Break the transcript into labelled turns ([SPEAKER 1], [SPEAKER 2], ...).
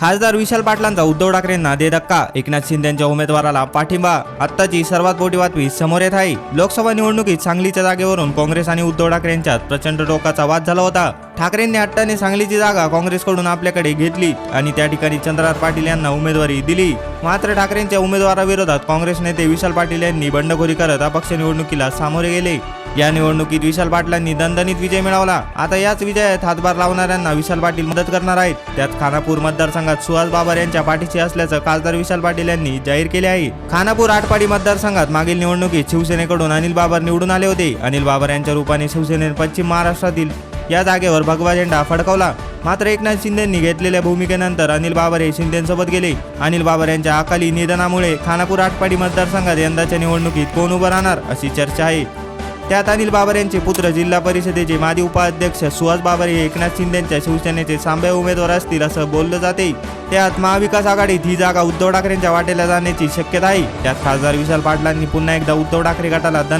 [SPEAKER 1] खासदार विशाल पाटलांचा उद्धव ठाकरेंना दे धक्का. एकनाथ शिंदेच्या उमेदवाराला पाठिंबा. आत्ताची सर्वात मोठी बातमी समोर येत आहे. लोकसभा निवडणुकीत सांगलीच्या जागेवरून काँग्रेस आणि उद्धव ठाकरे यांच्यात प्रचंड टोकाचा वाद झाला होता. ठाकरेंनी हट्टाने सांगलीची जागा काँग्रेसकडून आपल्याकडे घेतली आणि त्या ठिकाणी चंद्रहार पाटील यांना उमेदवारी दिली. मात्र ठाकरेंच्या उमेदवाराविरोधात काँग्रेस नेते विशाल पाटील यांनी बंडखोरी करत अपक्ष निवडणुकीला सामोरे गेले. या निवडणुकीत विशाल पाटलांनी दणदणीत विजय मिळवला. आता याच विजयात हातभार लावणाऱ्यांना विशाल पाटील मदत करणार आहेत. त्यात खानापूर मतदारसंघात सुहास बाबर यांच्या पाठीशी असल्याचं खासदार विशाल पाटील यांनी जाहीर केले आहे. खानापूर आटपाडी मतदारसंघात मागील निवडणुकीत शिवसेनेकडून अनिल बाबर निवडून आले होते. अनिल बाबर यांच्या रूपाने शिवसेनेने पश्चिम महाराष्ट्रातील या जागेवर भगवा झेंडा फडकवला. मात्र एकनाथ शिंदेंनी घेतलेल्या भूमिकेनंतर अनिल बाबर हे शिंदेसोबत गेले. अनिल बाबर यांच्या अकाली निधनामुळे खानापूर आटपाडी मतदारसंघात यंदाच्या निवडणुकीत कोण उभं राहणार अशी चर्चा आहे. त्यात अनिल बाबर यांचे पुत्र जिल्हा परिषदेचे माजी उपाध्यक्ष सुहास बाबर हे एकनाथ शिंदेच्या शिवसेनेचे सांबे उमेदवार असतील असं बोललं जाते. त्यात महाविकास आघाडीत ही जागा उद्धव ठाकरेंच्या वाटेला जाण्याची शक्यता आहे त्यात खासदार विशाल पाटलांनी पुन्हा एकदा उद्धव ठाकरे गटाला धन